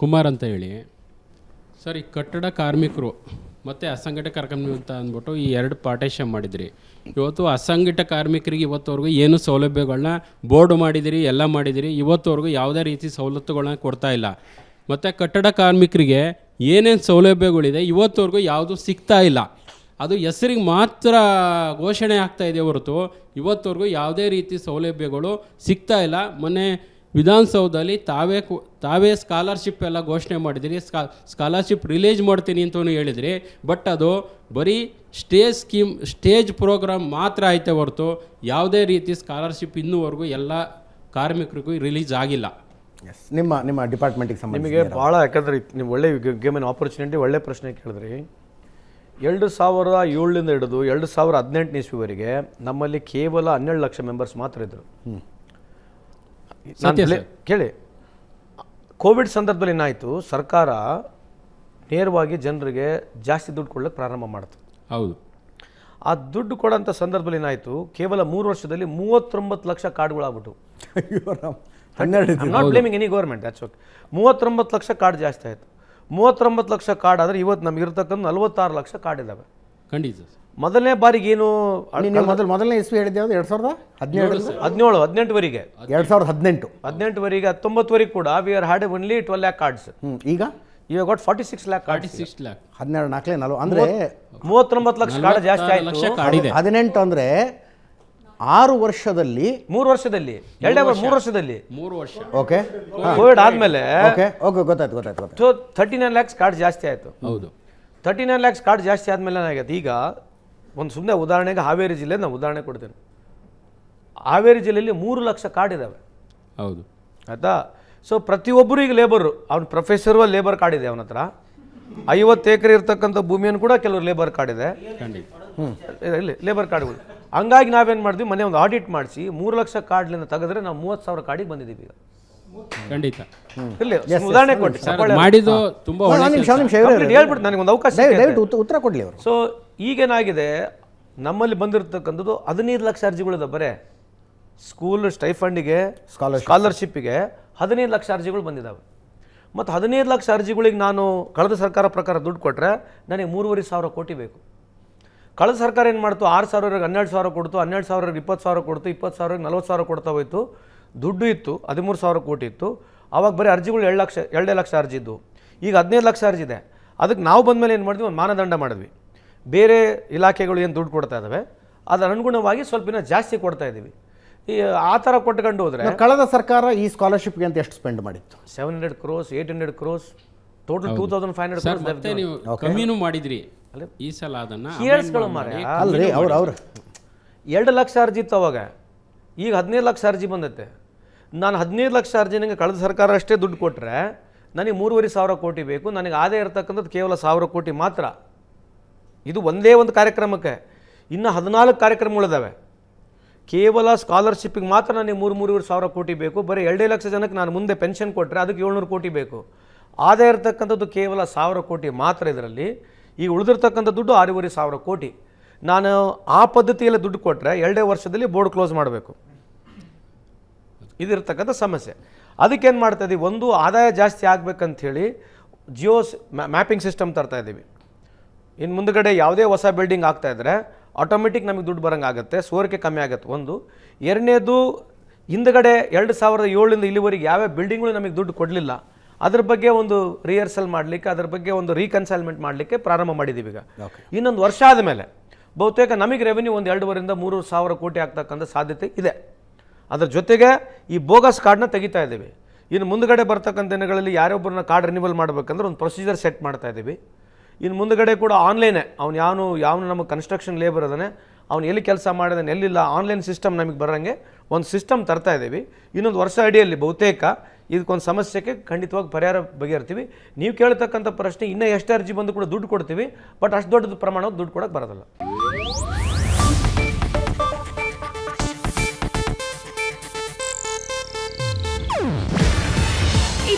ಕುಮಾರ್ ಅಂತ ಹೇಳಿ. ಸರ್, ಈ ಕಟ್ಟಡ ಕಾರ್ಮಿಕರು ಮತ್ತು ಅಸಂಘಟಿತ ಕಾರ್ಮಿಕರು ಅಂತ ಅಂದ್ಬಿಟ್ಟು ಈ ಎರಡು ಪಾರ್ಟೇಷನ್ ಮಾಡಿದ್ರಿ. ಇವತ್ತು ಅಸಂಘಟಿತ ಕಾರ್ಮಿಕರಿಗೆ ಇವತ್ತವರೆಗೂ ಏನು ಸೌಲಭ್ಯಗಳನ್ನ ಬೋರ್ಡ್ ಮಾಡಿದಿರಿ, ಎಲ್ಲ ಮಾಡಿದಿರಿ, ಇವತ್ತವರೆಗೂ ಯಾವುದೇ ರೀತಿ ಸವಲತ್ತುಗಳನ್ನ ಕೊಡ್ತಾ ಇಲ್ಲ. ಮತ್ತು ಕಟ್ಟಡ ಕಾರ್ಮಿಕರಿಗೆ ಏನೇನು ಸೌಲಭ್ಯಗಳಿದೆ ಇವತ್ತವರೆಗೂ ಯಾವುದು ಸಿಗ್ತಾ ಇಲ್ಲ. ಅದು ಹೆಸರಿಗೆ ಮಾತ್ರ ಘೋಷಣೆ ಆಗ್ತಾ ಇದೆ ಹೊರತು ಇವತ್ತವರೆಗೂ ಯಾವುದೇ ರೀತಿ ಸೌಲಭ್ಯಗಳು ಸಿಗ್ತಾ ಇಲ್ಲ. ಮೊನ್ನೆ ವಿಧಾನಸೌಧದಲ್ಲಿ ತಾವೇ ಕು- ತಾವೇ ಸ್ಕಾಲರ್ಶಿಪ್ ಎಲ್ಲ ಘೋಷಣೆ ಮಾಡಿದಿರಿ. ಸ್ಕಾ ಸ್ಕಾಲರ್ಶಿಪ್ ರಿಲೀಸ್ ಮಾಡ್ತೀನಿ ಅಂತಲೂ ಹೇಳಿದ್ರಿ. ಬಟ್ ಅದು ಬರೀ ಸ್ಟೇಜ್ ಸ್ಕೀಮ್ ಸ್ಟೇಜ್ ಪ್ರೋಗ್ರಾಮ್ ಮಾತ್ರ ಐತೆ ಹೊರತು ಯಾವುದೇ ರೀತಿ ಸ್ಕಾಲರ್ಶಿಪ್ ಇನ್ನೂವರೆಗೂ ಎಲ್ಲ ಕಾರ್ಮಿಕರಿಗೂ ರಿಲೀಸ್ ಆಗಿಲ್ಲ. ಎಸ್ ನಿಮ್ಮ ನಿಮ್ಮ ಡಿಪಾರ್ಟ್ಮೆಂಟಿಗೆ ಸಂಬಂಧ ನಿಮಗೆ ಭಾಳ ಯಾಕಂದ್ರೆ ನೀವು ಒಳ್ಳೆ ಗೇಮಿನ ಆಪರ್ಚುನಿಟಿ ಒಳ್ಳೆ ಪ್ರಶ್ನೆ ಕೇಳಿದ್ರಿ. ಎರಡು ಸಾವಿರದ ಏಳರಿಂದ ಹಿಡಿದು ಎರಡು ಸಾವಿರ ಹದಿನೆಂಟನೇ ಇಸ್ವಿವರೆಗೆ ನಮ್ಮಲ್ಲಿ ಕೇವಲ ಹನ್ನೆರಡು ಲಕ್ಷ ಮೆಂಬರ್ಸ್ ಮಾತ್ರ ಇದ್ದರು ನಾನು ಕೇಳಿ. ಕೋವಿಡ್ ಸಂದರ್ಭದಲ್ಲಿ ಏನಾಯಿತು? ಸರ್ಕಾರ ನೇರವಾಗಿ ಜನರಿಗೆ ಜಾಸ್ತಿ ದುಡ್ಡು ಕೊಡಲು ಪ್ರಾರಂಭ ಮಾಡಿತು. ಹೌದು. ಆ ದುಡ್ಡು ಕೊಡೋಂಥ ಸಂದರ್ಭದಲ್ಲಿ ಏನಾಯಿತು? ಕೇವಲ ಮೂರು ವರ್ಷದಲ್ಲಿ ಮೂವತ್ತೊಂಬತ್ತು lakh ಕಾರ್ಡ್ಗಳಾಗ್ಬಿಟ್ಟು not blaming any government that's okay ಮೂವತ್ತೊಂಬತ್ತು ಲಕ್ಷ ಕಾರ್ಡ್ ಜಾಸ್ತಿ ಆಯಿತು. ಮೂವತ್ತೊಂಬತ್ತು ಲಕ್ಷ ಕಾರ್ಡ್ ಆದರೆ ಇವತ್ತು ನಮಗಿರ್ತಕ್ಕಂಥ ಇರ್ತಕ್ಕಂಥ ನಲವತ್ತಾರು ಲಕ್ಷ ಕಾರ್ಡ್ ಇದ್ದಾವೆ ಖಂಡಿತ ಮೊದಲನೇ ಬಾರಿಗೆ ಏನು ನೀವು ಮೊದಲು ಮೊದಲನೇ ಇಸ್ವಿ ಹೇಳಿದ್ದೆ ಎರಡು ಸಾವಿರದ ಹದಿನೇಳು ಹದಿನೇಳು ಹದಿನೆಂಟುವರೆಗೆ. ಎರಡು ಸಾವಿರದ ಹದಿನೆಂಟು. ಹದಿನೆಂಟುವರೆಗೆ ಹತ್ತೊಂಬತ್ತುವರೆಗೆ ಕೂಡ we are had only twelve lakh cards ಹ್ಞೂ ಈಗ? ಇವಾಗ ಒಟ್ಟು forty six lakh card six lakh ಹನ್ನೆರಡು ನಾಲ್ಕಲೇ ನಲ್ವ ಅಂದರೆ ಮೂವತ್ತೊಂಬತ್ತು ಲಕ್ಷ ಕಾರ್ಡ್ ಜಾಸ್ತಿ ಲಕ್ಷ ಆಯಿತು ಕಾಡಿದೆ ಹದಿನೆಂಟು ಅಂದರೆ ಆರು ವರ್ಷದಲ್ಲಿ ಮೂರು ವರ್ಷದಲ್ಲಿ. ಎರಡೇ ಮೂರು ವರ್ಷದಲ್ಲಿ. ಮೂರು ವರ್ಷ. ಓಕೆ. ಕೋವಿಡ್ ಆದಮೇಲೆ ಓಕೆ ಓಕೆ ಗೊತ್ತಾಯ್ತು ಗೊತ್ತಾಯ್ತು so thirty nine lakhs card ಜಾಸ್ತಿ ಆಯಿತು. ಹೌದು. ತರ್ಟಿ ನೈನ್ ಲ್ಯಾಕ್ಸ್ ಕಾರ್ಡ್ ಜಾಸ್ತಿ ಆದಮೇಲೆ ಏನಾಗೈತೆ? ಈಗ ಒಂದು ಸುಮ್ಮನೆ ಉದಾಹರಣೆಗೆ ಹಾವೇರಿ ಜಿಲ್ಲೆ ನಾನು ಉದಾಹರಣೆ ಕೊಡ್ತೇನೆ. ಹಾವೇರಿ ಜಿಲ್ಲೆಯಲ್ಲಿ ಮೂರು ಲಕ್ಷ ಕಾರ್ಡ್ ಇದ್ದಾವೆ ಹೌದು. ಆಯಿತಾ? ಸೊ ಪ್ರತಿಯೊಬ್ಬರು ಈಗ ಲೇಬರು ಅವ್ನ ಪ್ರೊಫೆಸರು ಲೇಬರ್ ಕಾರ್ಡ್ ಇದೆ ಅವನ ಹತ್ರ. ಐವತ್ತು ಎಕರೆ ಇರ್ತಕ್ಕಂಥ ಭೂಮಿಯನ್ನು ಕೂಡ ಕೆಲವರು ಲೇಬರ್ ಕಾರ್ಡ್ ಇದೆ. ಇಲ್ಲಿ ಲೇಬರ್ ಕಾರ್ಡ್ಗಳು ಹಂಗಾಗಿ ನಾವೇನು ಮಾಡಿದ್ವಿ? ಮನೆ ಒಂದು ಆಡಿಟ್ ಮಾಡಿಸಿ ಮೂರು ಲಕ್ಷ ಕಾರ್ಡ್ಲಿಂದ ತೆಗೆದ್ರೆ ನಾವು ಮೂವತ್ತು ಸಾವಿರ ಕಾರ್ಡಿಗೆ ಬಂದಿದ್ದೀವಿ ಈಗ. ಖಂಡಿತ. ಇಲ್ಲಿ ಉದಾಹರಣೆ ಕೊಟ್ಟು ಮಾಡಿದ್ದು ತುಂಬಾ ಒಳ್ಳೆ ಒಂದು ನಿಮಿಷ ನಿಮಿಷ Complete ಹೇಳ್ಬಿಟ್ಟು ನನಗೆ ಒಂದು ಅವಕಾಶ ಸಿಕ್ಕಿದೆ. ದಯವಿಟ್ಟು ಉತ್ತ- ಉತ್ತರ ಕೊಡ್ಲಿ ಅವರು. ಸೊ ಈಗೇನಾಗಿದೆ ನಮ್ಮಲ್ಲಿ ಬಂದಿರತಕ್ಕಂಥದ್ದು ಹದಿನೈದು ಲಕ್ಷ ಅರ್ಜಿಗಳಿದೆ ಬರೇ. School ಸ್ಟೈಫಂಡಿಗೆ Scholarship. ಸ್ಕಾಲರ್ಶಿಪ್ಪಿಗೆ ಹದಿನೈದು ಲಕ್ಷ ಅರ್ಜಿಗಳು ಬಂದಿದ್ದಾವೆ ಮತ್ತು ಹದಿನೈದು ಲಕ್ಷ ಅರ್ಜಿಗಳಿಗೆ ನಾನು ಕಳೆದ ಸರ್ಕಾರ ಪ್ರಕಾರ ದುಡ್ಡು ಕೊಟ್ಟರೆ ನನಗೆ ಮೂರುವರೆ ಸಾವಿರ ಕೋಟಿ ಬೇಕು. ಕಳೆದ ಸರ್ಕಾರ ಏನು ಮಾಡ್ತು? ಆರು ಸಾವಿರಕ್ಕೆ ಹನ್ನೆರಡು ಸಾವಿರ ಕೊಡ್ತು ಹನ್ನೆರಡು ಸಾವಿರಕ್ಕೆ ಇಪ್ಪತ್ತು ಸಾವಿರ ಕೊಡ್ತು ಇಪ್ಪತ್ತು ಸಾವಿರಕ್ಕೆ ನಲ್ವತ್ತು ಸಾವಿರ ಕೊಡ್ತಾ ಹೋಯ್ತು. ದುಡ್ಡು ಇತ್ತು ಹದಿಮೂರು ಸಾವಿರ ಕೋಟಿ ಇತ್ತು. ಆವಾಗ ಬರೀ ಅರ್ಜಿಗಳು ಎರಡು ಲಕ್ಷ ಎರಡೇ ಲಕ್ಷ ಅರ್ಜಿ ಇದ್ದು ಈಗ ಹದಿನೈದು ಲಕ್ಷ ಅರ್ಜಿ ಇದೆ. ಅದಕ್ಕೆ ನಾವು ಬಂದ ಮೇಲೆ ಏನು ಮಾಡಿದ್ವಿ? ಒಂದು ಮಾನದಂಡ ಮಾಡಿದ್ವಿ. ಬೇರೆ ಇಲಾಖೆಗಳು ಏನು ದುಡ್ಡು ಕೊಡ್ತಾ ಇದ್ದಾವೆ ಅದರ ಅನುಗುಣವಾಗಿ ಸ್ವಲ್ಪ ಇನ್ನ ಜಾಸ್ತಿ ಕೊಡ್ತಾ ಇದ್ದೀವಿ. ಈ ಆ ಥರ ಕೊಟ್ಕೊಂಡು ಹೋದರೆ ಕಳೆದ ಸರ್ಕಾರ ಈ ಸ್ಕಾಲರ್ಶಿಪ್ಗೆ ಅಂತ ಎಷ್ಟು ಸ್ಪೆಂಡ್ ಮಾಡಿತ್ತು? Seven hundred crores eight hundred crores total two thousand five sir hundred ಮತ್ತೆ ನೀವು ಕಮ್ಮಿನೂ ಮಾಡಿದ್ರಿ. ಈ ಸಲ ಅದನ್ನ ಕೇಳಿಸ್ಕೊಳ್ಳೋ ಮಾರೆ ಅಲ್ರಿ ಅವ್ರು ಅವ್ರು. ಎರಡು ಲಕ್ಷ ಅರ್ಜಿ ಇತ್ತು ಅವಾಗ. ಈಗ ಹದಿನೈದು ಲಕ್ಷ ಅರ್ಜಿ ಬಂದೈತೆ. ನಾನು ಹದಿನೈದು ಲಕ್ಷ ಅರ್ಜಿನಿಗೆ ಕಳೆದ ಸರ್ಕಾರ ಅಷ್ಟೇ ದುಡ್ಡು ಕೊಟ್ಟರೆ ನನಗೆ ಮೂರುವರೆ ಸಾವಿರ ಕೋಟಿ ಬೇಕು, ನನಗೆ ಆದಾಯ ಇರತಕ್ಕಂಥದ್ದು ಕೇವಲ ಸಾವಿರ ಕೋಟಿ ಮಾತ್ರ. ಇದು ಒಂದೇ ಒಂದು ಕಾರ್ಯಕ್ರಮಕ್ಕೆ. ಇನ್ನು ಹದಿನಾಲ್ಕು ಕಾರ್ಯಕ್ರಮಗಳಿದ್ದಾವೆ ಕೇವಲ ಸ್ಕಾಲರ್ಶಿಪ್ಪಿಗೆ ಮಾತ್ರ ನನಗೆ ಮೂರು, ಮೂರುವರೆ ಸಾವಿರ ಕೋಟಿ ಬೇಕು, ಬರೀ ಎರಡೇ ಲಕ್ಷ ಜನಕ್ಕೆ ನಾನು ಮುಂದೆ ಪೆನ್ಷನ್ ಕೊಟ್ಟರೆ ಅದಕ್ಕೆ ಏಳ್ನೂರು ಕೋಟಿ ಬೇಕು. ಆದಾಯ ಇರತಕ್ಕಂಥದ್ದು ಕೇವಲ ಸಾವಿರ ಕೋಟಿ ಮಾತ್ರ ಇದರಲ್ಲಿ. ಈಗ ಉಳಿದಿರ್ತಕ್ಕಂಥ ದುಡ್ಡು ಆರೂವರೆ ಸಾವಿರ ಕೋಟಿ. ನಾನು ಆ ಪದ್ಧತಿಯಲ್ಲಿ ದುಡ್ಡು ಕೊಟ್ಟರೆ ಎರಡೇ ವರ್ಷದಲ್ಲಿ ಬೋರ್ಡ್ ಕ್ಲೋಸ್ ಮಾಡಬೇಕು. ಇದಿರ್ತಕ್ಕಂಥ ಸಮಸ್ಯೆ. ಅದಕ್ಕೇನು ಮಾಡ್ತಾ ಇದ್ದೀವಿ ಒಂದು ಆದಾಯ ಜಾಸ್ತಿ ಆಗಬೇಕಂಥೇಳಿ ಜಿಯೋ ಮ್ಯಾಪಿಂಗ್ ಸಿಸ್ಟಮ್ ತರ್ತಾ ಇದ್ದೀವಿ ಇನ್ನು ಮುಂದಗಡೆ ಯಾವುದೇ ಹೊಸ ಬಿಲ್ಡಿಂಗ್ ಆಗ್ತಾ ಇದ್ದರೆ ಆಟೋಮೆಟಿಕ್ ನಮಗೆ ದುಡ್ಡು ಬರೋಂಗಾಗುತ್ತೆ ಆಗುತ್ತೆ ಸೋರಿಕೆ ಕಮ್ಮಿ ಆಗುತ್ತೆ. ಒಂದು ಎರಡನೇದು ಹಿಂದಗಡೆ ಎರಡು ಸಾವಿರದ ಏಳರಿಂದ ಇಲ್ಲಿವರೆಗೆ ಯಾವ್ಯಾವ ಬಿಲ್ಡಿಂಗ್ಗಳು ನಮಗೆ ದುಡ್ಡು ಕೊಡಲಿಲ್ಲ ಅದ್ರ ಬಗ್ಗೆ ಒಂದು ರಿಹರ್ಸಲ್ ಮಾಡಲಿಕ್ಕೆ ಅದ್ರ ಬಗ್ಗೆ ಒಂದು ರೀಕನ್ಸೈಲ್ಮೆಂಟ್ ಮಾಡಲಿಕ್ಕೆ ಪ್ರಾರಂಭ ಮಾಡಿದ್ದೀವಿ ಈಗ. ಇನ್ನೊಂದು ವರ್ಷ ಆದಮೇಲೆ ಬಹುತೇಕ ನಮಗೆ ರೆವೆನ್ಯೂ ಒಂದು ಎರಡೂವರೆಯಿಂದ ಮೂರು ಸಾವಿರ ಕೋಟಿ ಆಗ್ತಕ್ಕಂಥ ಸಾಧ್ಯತೆ ಇದೆ. ಅದ್ರ ಜೊತೆಗೆ ಈ ಬೋಗಸ್ ಕಾರ್ಡ್ನ ತೆಗಿತಾ ಇದ್ದೀವಿ. ಇನ್ನು ಮುಂದಗಡೆ ಬರ್ತಕ್ಕಂಥ ದಿನಗಳಲ್ಲಿ ಯಾರೊಬ್ಬರನ್ನ ಕಾರ್ಡ್ ರಿನಿವಲ್ ಮಾಡಬೇಕಂದ್ರೆ ಒಂದು ಪ್ರೊಸೀಜರ್ ಸೆಟ್ ಮಾಡ್ತಾ ಇದ್ದೀವಿ. ಇನ್ನು ಮುಂದಗಡೆ ಕೂಡ ಆನ್ಲೈನೇ ಅವ್ನು ಯಾವನು ಯಾವನು ನಮ್ಮ ಕನ್ಸ್ಟ್ರಕ್ಷನ್ ಲೇಬರ್ ಅದಾನೆ, ಅವ್ನು ಎಲ್ಲಿ ಕೆಲಸ ಮಾಡಿದಾನೆ, ಎಲ್ಲಿಲ್ಲ ಆನ್ಲೈನ್ ಸಿಸ್ಟಮ್ ನಮಗೆ ಬರೋಂಗೆ ಒಂದು ಸಿಸ್ಟಮ್ ತರ್ತಾ ಇದ್ದೀವಿ. ಇನ್ನೊಂದು ವರ್ಷ ಅಡಿಯಲ್ಲಿ ಬಹುತೇಕ ಇದಕ್ಕೊಂದು ಸಮಸ್ಯೆಗೆ ಖಂಡಿತವಾಗಿ ಪರಿಹಾರ ಬಗೆಹರ್ತೀವಿ ನೀವು ಕೇಳ್ತಕ್ಕಂಥ ಪ್ರಶ್ನೆ ಇನ್ನೂ ಎಷ್ಟು ಅರ್ಜಿ ಬಂದು ಕೂಡ ದುಡ್ಡು ಕೊಡ್ತೀವಿ, ಬಟ್ ಅಷ್ಟು ದೊಡ್ಡದು ಪ್ರಮಾಣದ ದುಡ್ಡು ಕೊಡೋಕ್ಕೆ ಬರೋದಿಲ್ಲ.